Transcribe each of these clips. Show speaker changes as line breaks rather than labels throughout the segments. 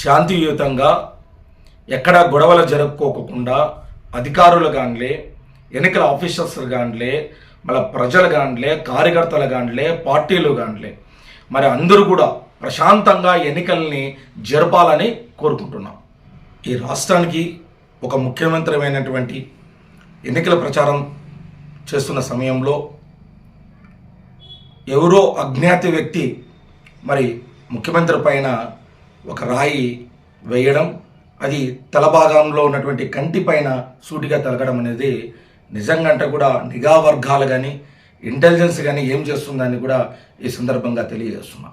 శాంతియుతంగా ఎక్కడ గొడవలు జరుపుకోకుండా అధికారులు కానిలే ఎన్నికల ఆఫీసర్స్ కానిలే మళ్ళీ ప్రజలు కానిలే కార్యకర్తలు కానిలే పార్టీలు కానిలే మరి అందరూ కూడా ప్రశాంతంగా ఎన్నికల్ని జరపాలని కోరుకుంటున్నాం. ఈ రాష్ట్రానికి ఒక ముఖ్యమంత్రమైనటువంటి ఎన్నికల ప్రచారం చేస్తున్న సమయంలో ఎవరో అజ్ఞాత వ్యక్తి మరి ముఖ్యమంత్రి పైన ఒక రాయి వేయడం అది తల భాగంలో ఉన్నటువంటి కంటి పైన సూటిగా తలగడం అనేది నిజంగా అంటే కూడా నిఘా వర్గాలు కానీ ఇంటెలిజెన్స్ కానీ ఏం చేస్తుందని కూడా ఈ సందర్భంగా తెలియజేస్తున్నా.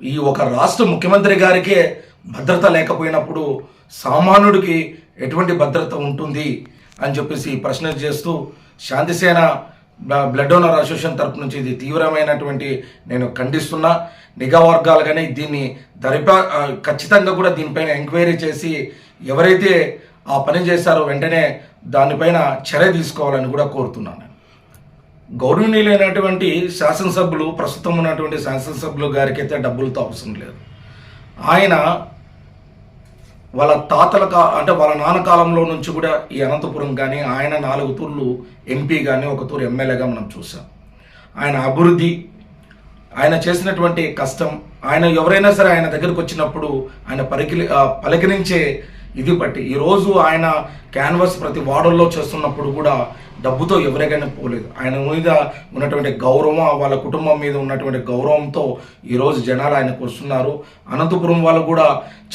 ఈ ఒక రాష్ట్ర ముఖ్యమంత్రి గారికే భద్రత లేకపోయినప్పుడు సామాన్యుడికి ఎటువంటి భద్రత ఉంటుంది అని చెప్పేసి ప్రశ్న చేస్తూ శాంతిసేన బ్లడ్ డోనర్ అసోసియేషన్ తరపు నుంచి ఇది తీవ్రమైనటువంటి నేను ఖండిస్తున్నా. నిఘా వర్గాలు కానీ దీన్ని దరిపా ఖచ్చితంగా కూడా దీనిపైన ఎంక్వైరీ చేసి ఎవరైతే ఆ పని చేశారో వెంటనే దానిపైన చర్య తీసుకోవాలని కూడా కోరుతున్నాను గౌరవనీయులైనటువంటి శాసనసభ్యులు ప్రస్తుతం ఉన్నటువంటి శాసనసభ్యులు గారికి అయితే డబ్బులతో అవసరం లేదు. ఆయన వాళ్ళ తాతల కా అంటే వాళ్ళ నాన్న కాలంలో నుంచి కూడా ఈ అనంతపురం కానీ ఆయన నాలుగు తూర్లు ఎంపీ కానీ ఒక తూరు ఎమ్మెల్యేగా మనం చూసాం. ఆయన అభివృద్ధి ఆయన చేసినటువంటి కష్టం ఆయన ఎవరైనా సరే ఆయన దగ్గరకు వచ్చినప్పుడు ఆయన పరికిలి పలకరించే ఇది బట్టి. ఈరోజు ఆయన క్యాన్వాస్ ప్రతి వార్డుల్లో చేస్తున్నప్పుడు కూడా డబ్బుతో ఎవరికైనా పోలేదు. ఆయన మీద ఉన్నటువంటి గౌరవం వాళ్ళ కుటుంబం మీద ఉన్నటువంటి గౌరవంతో ఈరోజు జనాలు ఆయనకు వస్తున్నారు అనంతపురం వాళ్ళు కూడా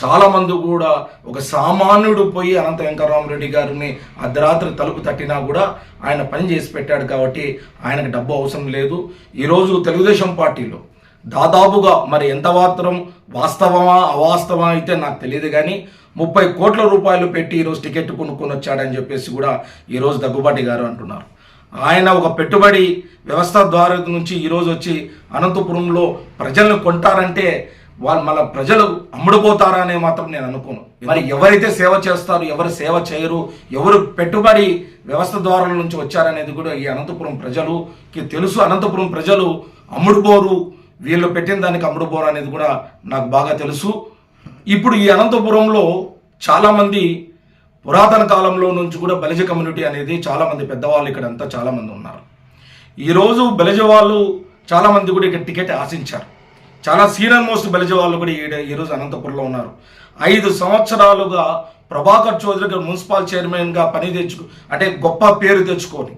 చాలామంది కూడా ఒక సామాన్యుడు పోయి అనంత వెంకటరామరెడ్డి గారిని అర్ధరాత్రి తలుపు తట్టినా కూడా ఆయన పని చేసి పెట్టాడు కాబట్టి ఆయనకు డబ్బు అవసరం లేదు. ఈరోజు తెలుగుదేశం పార్టీలో దాదాపుగా మరి ఎంత మాత్రం వాస్తవమా అవాస్తవమా అయితే నాకు తెలియదు కానీ ముప్పై కోట్ల రూపాయలు పెట్టి ఈరోజు టికెట్ కొనుక్కొని వచ్చాడని చెప్పేసి కూడా ఈరోజు దగ్గుబాటి గారు అంటున్నారు. ఆయన ఒక పెట్టుబడి వ్యవస్థ ద్వారా నుంచి ఈరోజు వచ్చి అనంతపురంలో ప్రజలను కొంటారంటే వాళ్ళు మళ్ళీ ప్రజలు అమ్ముడుపోతారనే మాత్రం నేను అనుకోను. మరి ఎవరైతే సేవ చేస్తారు ఎవరు సేవ చేయరు ఎవరు పెట్టుబడి వ్యవస్థ ద్వారా నుంచి వచ్చారనేది కూడా ఈ అనంతపురం ప్రజలుకి తెలుసు. అనంతపురం ప్రజలు అమ్ముడుపోరు వీళ్ళు పెట్టిన దానికి అమ్ముడుపోరు అనేది కూడా నాకు బాగా తెలుసు. ఇప్పుడు ఈ అనంతపురంలో చాలామంది పురాతన కాలంలో నుంచి కూడా బలిజ కమ్యూనిటీ అనేది చాలామంది పెద్దవాళ్ళు ఇక్కడ అంతా చాలామంది ఉన్నారు. ఈరోజు బలిజ వాళ్ళు చాలామంది కూడా ఇక్కడ టికెట్ ఆశించారు. చాలా సీనియర్ మోస్ట్ బలిజ వాళ్ళు కూడా ఈడ ఈరోజు అనంతపురంలో ఉన్నారు. ఐదు సంవత్సరాలుగా ప్రభాకర్ చౌదరి గారు మున్సిపల్ చైర్మన్గా పని తెచ్చుకు అంటే గొప్ప పేరు తెచ్చుకొని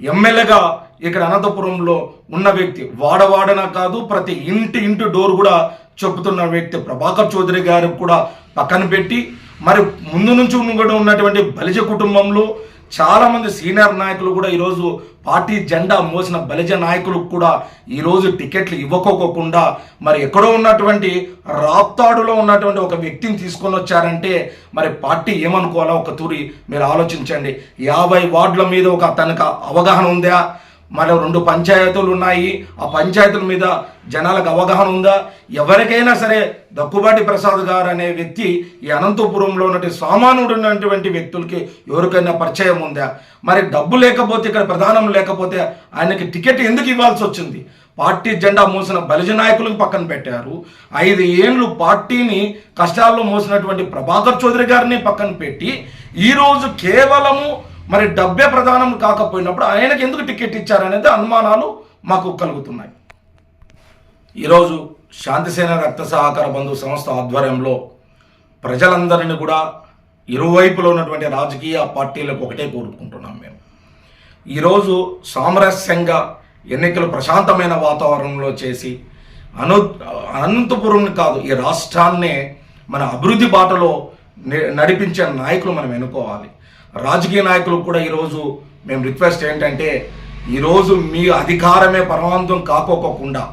ఎమ్మెల్యేగా ఇక్కడ అనంతపురంలో ఉన్న వ్యక్తి వాడవాడన కాదు ప్రతి ఇంటి ఇంటి డోర్ కూడా చెప్పుతున్న వ్యక్తి ప్రభాకర్ చౌదరి గారు కూడా పక్కన పెట్టి మరి ముందు నుంచి కూడా ఉన్నటువంటి బలిజ కుటుంబంలో చాలామంది సీనియర్ నాయకులు కూడా ఈరోజు పార్టీ జెండా మోసిన బలిజ నాయకులకు కూడా ఈరోజు టికెట్లు ఇవ్వకోకుండా మరి ఎక్కడో ఉన్నటువంటి రాప్తాడులో ఉన్నటువంటి ఒక వ్యక్తిని తీసుకొని వచ్చారంటే మరి పార్టీ ఏమనుకోవాలో ఒక తూరి మీరు ఆలోచించండి. యాభై వార్డుల మీద ఒక తనకు అవగాహన ఉందా? మన రెండు పంచాయతీలు ఉన్నాయి. ఆ పంచాయతీల మీద జనాలకు అవగాహన ఉందా? ఎవరికైనా సరే దక్కుబాటి ప్రసాద్ గారు అనే వ్యక్తి ఈ అనంతపురంలో ఉన్నటువంటి సామాన్యుడు ఉన్నటువంటి వ్యక్తులకి ఎవరికైనా పరిచయం ఉందా? మరి డబ్బు లేకపోతే ఇక్కడ ప్రధానం లేకపోతే ఆయనకి టికెట్ ఎందుకు ఇవ్వాల్సి వచ్చింది? పార్టీ జెండా మోసిన బలిజ నాయకులకు పక్కన పెట్టారు. ఐదు ఏళ్ళు పార్టీని కష్టాల్లో మోసినటువంటి ప్రభాకర్ చౌదరి గారిని పక్కన పెట్టి ఈరోజు కేవలము మరి డబ్బే ప్రధానం కాకపోయినప్పుడు ఆయనకి ఎందుకు టికెట్ ఇచ్చారనేది అనుమానాలు మాకు కలుగుతున్నాయి. ఈరోజు శాంతిసేన రక్త సహకార బంధు సంస్థ ఆధ్వర్యంలో ప్రజలందరినీ కూడా ఇరువైపులో ఉన్నటువంటి రాజకీయ పార్టీలకు ఒకటే కోరుకుంటున్నాం మేము. ఈరోజు సామరస్యంగా ఎన్నికలు ప్రశాంతమైన వాతావరణంలో చేసి అను అనంతపురం కాదు ఈ రాష్ట్రాన్నే మన అభివృద్ధి బాటలో నడిపించే నాయకులు మనం ఎన్నుకోవాలి. రాజకీయ నాయకులకు కూడా ఈరోజు మేము రిక్వెస్ట్ ఏంటంటే ఈరోజు మీ అధికారమే పరమాంతం కాకోకుండా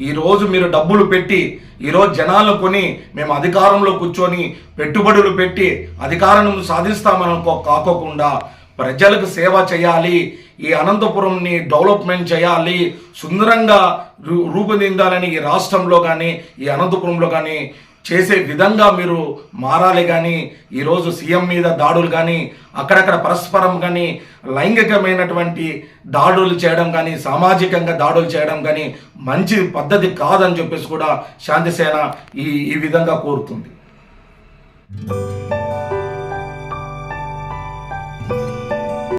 ఈరోజు మీరు డబ్బులు పెట్టి ఈరోజు జనాలు కొని మేము అధికారంలో కూర్చొని పెట్టుబడులు పెట్టి అధికారం సాధిస్తామనుకో కాకోకుండా ప్రజలకు సేవ చేయాలి ఈ అనంతపురంని డెవలప్మెంట్ చేయాలి సుందరంగా రూ ఈ రాష్ట్రంలో కానీ ఈ అనంతపురంలో కానీ చేసే విధంగా మీరు మారాలి కానీ ఈరోజు సీఎం మీద దాడులు కానీ అక్కడక్కడ పరస్పరం కానీ లైంగికమైనటువంటి దాడులు చేయడం కానీ సామాజికంగా దాడులు చేయడం కానీ మంచి పద్ధతి కాదని చెప్పేసి కూడా శాంతిసేన ఈ ఈ విధంగా కోరుతుంది.